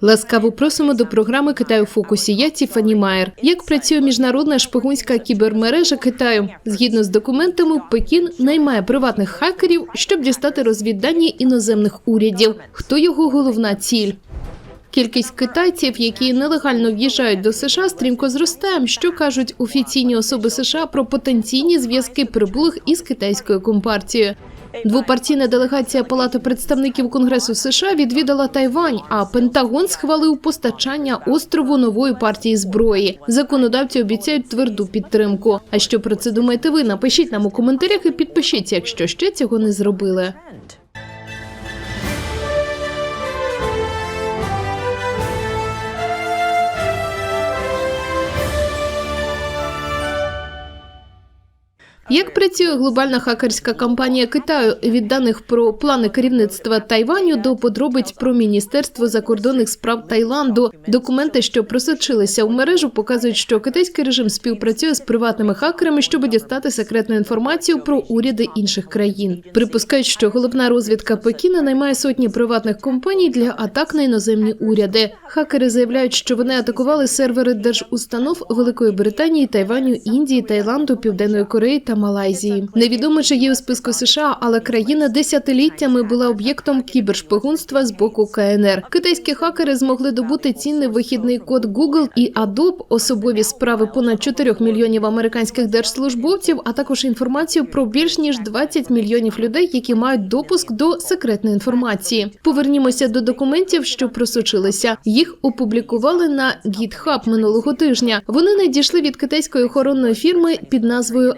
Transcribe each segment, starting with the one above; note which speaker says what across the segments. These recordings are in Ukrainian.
Speaker 1: Ласкаво просимо до програми Китай у фокусі. Я Тіфані Майер. Як працює міжнародна шпигунська кібермережа Китаю? Згідно з документами, Пекін наймає приватних хакерів, щоб дістати розвіддані іноземних урядів. Хто його головна ціль? Кількість китайців, які нелегально в'їжджають до США, стрімко зростає. Що кажуть офіційні особи США про потенційні зв'язки прибулих із китайською компартією? Двопартійна делегація Палати представників Конгресу США відвідала Тайвань, а Пентагон схвалив постачання острову нової партії зброї. Законодавці обіцяють тверду підтримку. А що про це думаєте ви? Напишіть нам у коментарях і підпишіться, якщо ще цього не зробили. Як працює глобальна хакерська кампанія Китаю від даних про плани керівництва Тайваню до подробиць про міністерство закордонних справ Таїланду? Документи, що просочилися в мережу, показують, що китайський режим співпрацює з приватними хакерами, щоб дістати секретну інформацію про уряди інших країн. Припускають, що головна розвідка Пекіна наймає сотні приватних компаній для атак на іноземні уряди. Хакери заявляють, що вони атакували сервери держустанов Великої Британії, Тайваню, Індії, Таїланду, Південної Кореї та Малайзії. Невідомо, чи є у списку США, але країна десятиліттями була об'єктом кібершпигунства з боку КНР. Китайські хакери змогли добути цінний вихідний код Google і Adobe, особові справи понад 4 мільйонів американських держслужбовців, а також інформацію про більш ніж 20 мільйонів людей, які мають допуск до секретної інформації. Повернімося до документів, що просочилися. Їх опублікували на GitHub минулого тижня. Вони надійшли від китайської охоронної фірми під назвою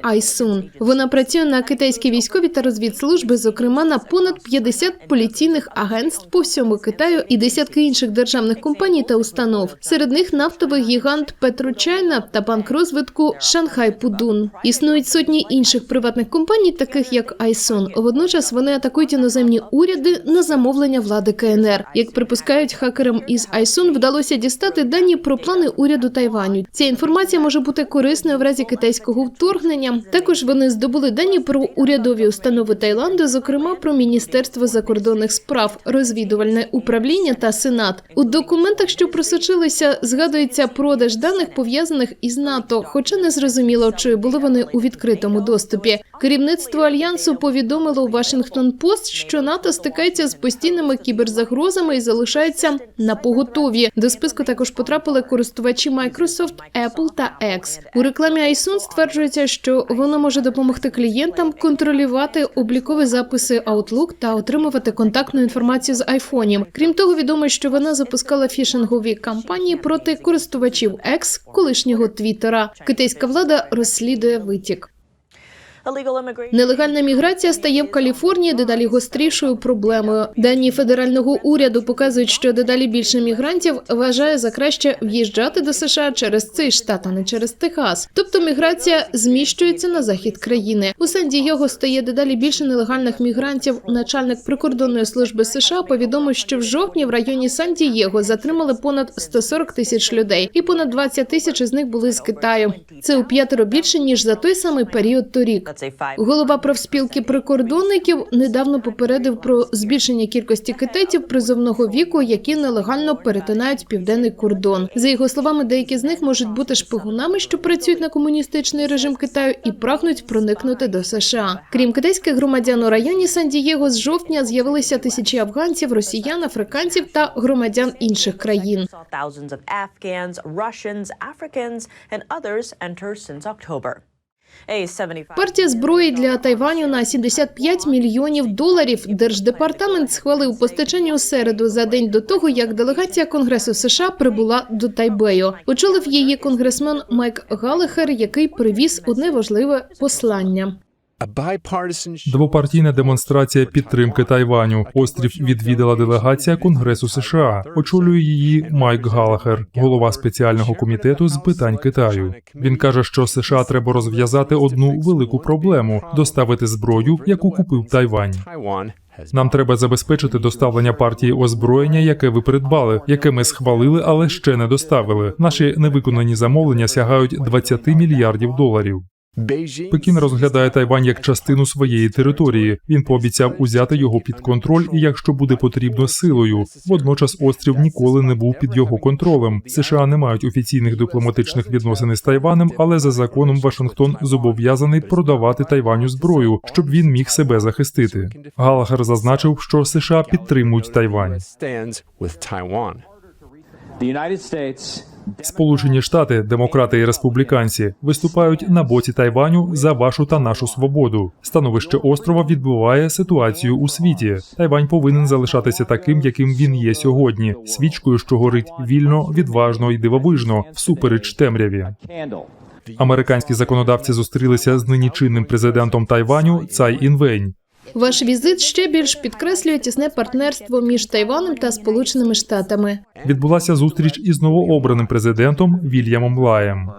Speaker 1: iSun. Вона працює на китайській військовій та розвідслужби, зокрема на понад 50 поліційних агентств по всьому Китаю і десятки інших державних компаній та установ. Серед них нафтовий гігант Петрочайна та банк розвитку Шанхай Пудун. Існують сотні інших приватних компаній, таких як Айсон. Водночас вони атакують іноземні уряди на замовлення влади КНР. Як припускають хакерам із Айсон, вдалося дістати дані про плани уряду Тайваню. Ця інформація може бути корисною в разі китайського вторгнення. Також вони здобули дані про урядові установи Таїланду, зокрема про Міністерство закордонних справ, розвідувальне управління та Сенат. У документах, що просочилися, згадується продаж даних пов'язаних із НАТО, хоча не зрозуміло, чи були вони у відкритому доступі. Керівництво альянсу повідомило Вашингтон Пост, що НАТО стикається з постійними кіберзагрозами і залишається на поготові. До списку також потрапили користувачі Microsoft, Apple та X. У рекламі iSun стверджується, що воно може допомогти клієнтам контролювати облікові записи Outlook та отримувати контактну інформацію з айфонів. Крім того, відомо, що вона запускала фішингові кампанії проти користувачів X, колишнього Твіттера. Китайська влада розслідує витік. Нелегальна міграція стає в Каліфорнії дедалі гострішою проблемою. Дані федерального уряду показують, що дедалі більше мігрантів вважає за краще в'їжджати до США через цей штат, а не через Техас. Тобто міграція зміщується на захід країни. У Сан-Дієго стає дедалі більше нелегальних мігрантів. Начальник прикордонної служби США повідомив, що в жовтні в районі Сан-Дієго затримали понад 140 тисяч людей, і понад 20 тисяч із них були з Китаю. Це у п'ятеро більше ніж за той самий період торік. Голова профспілки прикордонників недавно попередив про збільшення кількості китайців призовного віку, які нелегально перетинають південний кордон. За його словами, деякі з них можуть бути шпигунами, що працюють на комуністичний режим Китаю і прагнуть проникнути до США. Крім китайських громадян у районі Сан-Дієго, з жовтня з'явилися тисячі афганців, росіян, африканців та громадян інших країн.
Speaker 2: Thousands of Afghans, Russians, Africans, and others enter since October. A 75
Speaker 1: Партія зброї для Тайваню на 75 мільйонів доларів. Держдепартамент схвалив постачання у середу за день до того, як делегація Конгресу США прибула до Тайбею. Очолив її конгресмен Майк Галехер, який привіз одне важливе послання.
Speaker 3: Двопартійна демонстрація підтримки Тайваню. Острів відвідала делегація Конгресу США. Очолює її Майк Галахер, голова спеціального комітету з питань Китаю. Він каже, що США треба розв'язати одну велику проблему доставити зброю, яку купив Тайвань. Нам треба забезпечити доставлення партії озброєння, яке ви придбали, яке ми схвалили, але ще не доставили. Наші невиконані замовлення сягають 20 мільярдів доларів. Пекін розглядає Тайвань як частину своєї території. Він пообіцяв узяти його під контроль, і якщо буде потрібно силою. Водночас острів ніколи не був під його контролем. США не мають офіційних дипломатичних відносин із Тайванем, але за законом Вашингтон зобов'язаний продавати Тайваню зброю, щоб він міг себе захистити. Галахер зазначив, що США підтримують Тайвань. Сполучені Штати, демократи і республіканці, виступають на боці Тайваню за вашу та нашу свободу. Становище острова відбуває ситуацію у світі. Тайвань повинен залишатися таким, яким він є сьогодні, свічкою, що горить вільно, відважно і дивовижно, всупереч темряві. Американські законодавці зустрілися з нині чинним президентом Тайваню Цай Інвень.
Speaker 1: Ваш візит ще більш підкреслює тісне партнерство між Тайванем та Сполученими Штатами.
Speaker 3: Відбулася зустріч із новообраним президентом Вільямом Лаєм.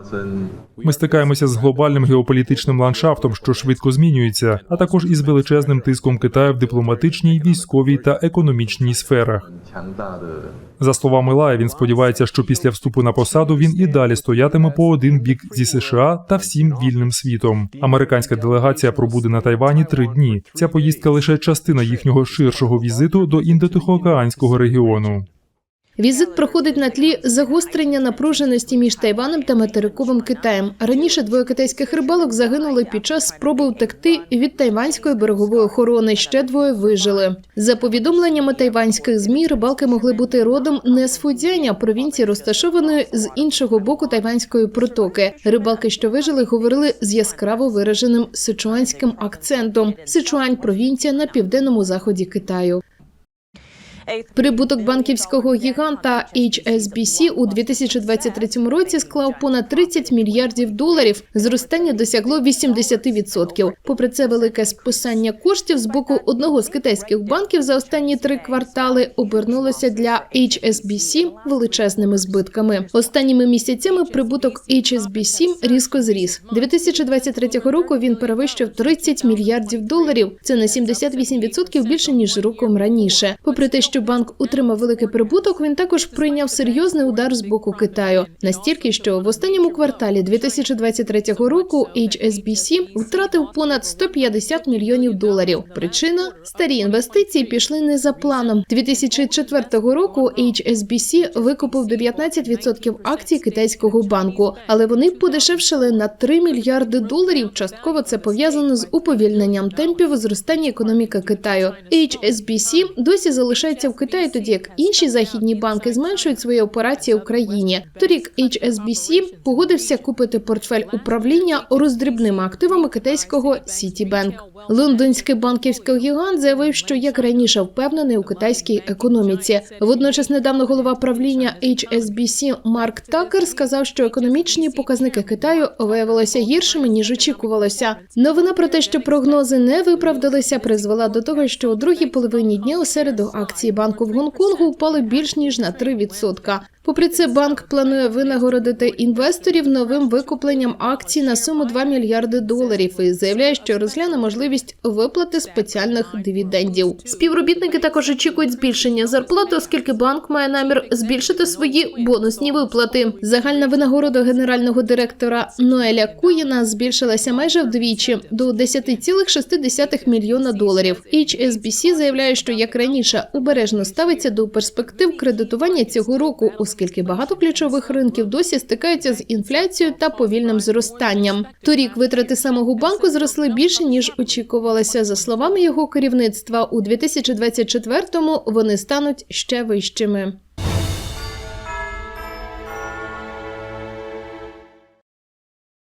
Speaker 3: Ми стикаємося з глобальним геополітичним ландшафтом, що швидко змінюється, а також із величезним тиском Китаю в дипломатичній, військовій та економічній сферах. За словами Лая, він сподівається, що після вступу на посаду він і далі стоятиме по один бік зі США та всім вільним світом. Американська делегація пробуде на Тайвані три дні. Ця поїздка лише частина їхнього ширшого візиту до індотихоокеанського регіону.
Speaker 1: Візит проходить на тлі загострення напруженості між Тайванем та материковим Китаєм. Раніше двоє китайських рибалок загинули під час спроби втекти від тайванської берегової охорони. Ще двоє вижили. За повідомленнями тайванських змі, рибалки могли бути родом не з Фудзяня, провінції розташованої з іншого боку тайванської протоки. Рибалки, що вижили, говорили з яскраво вираженим сичуанським акцентом. Сичуань провінція на південному заході Китаю. Прибуток банківського гіганта HSBC у 2023 році склав понад 30 мільярдів доларів. Зростання досягло 80%. Попри це, велике списання коштів з боку одного з китайських банків за останні три квартали обернулося для HSBC величезними збитками. Останніми місяцями прибуток HSBC різко зріс. 2023 року він перевищив 30 мільярдів доларів. Це на 78% більше ніж роком раніше. Попри те, що банк утримав великий прибуток, він також прийняв серйозний удар з боку Китаю. Настільки, що в останньому кварталі 2023 року HSBC втратив понад 150 мільйонів доларів. Причина старі інвестиції пішли не за планом. 2004 року HSBC викупив 19% акцій китайського банку, але вони подешевшили на 3 мільярди доларів. Частково це пов'язано з уповільненням темпів зростання економіки Китаю. HSBC досі залишається в Китаї, тоді як інші західні банки зменшують свої операції в країні. Торік HSBC погодився купити портфель управління роздрібними активами китайського Citibank. Лондонський банківський гігант заявив, що як раніше впевнений у китайській економіці. Водночас, недавно голова правління HSBC Марк Такер сказав, що економічні показники Китаю виявилися гіршими ніж очікувалося. Новина про те, що прогнози не виправдалися, призвела до того, що у другій половині дня у середу акції банку в Гонконгу впали більш ніж на 3%. Попри це, банк планує винагородити інвесторів новим викупленням акцій на суму 2 мільярди доларів і заявляє, що розгляне можливість виплати спеціальних дивідендів. Співробітники також очікують збільшення зарплати, оскільки банк має намір збільшити свої бонусні виплати. Загальна винагорода генерального директора Ноеля Куїна збільшилася майже вдвічі до 10,6 мільйона доларів. HSBC заявляє, що як раніше обережно ставиться до перспектив кредитування цього року, оскільки багато ключових ринків досі стикаються з інфляцією та повільним зростанням. Торік витрати самого банку зросли більше ніж очікувалося. За словами його керівництва, у 2024-му вони стануть ще вищими.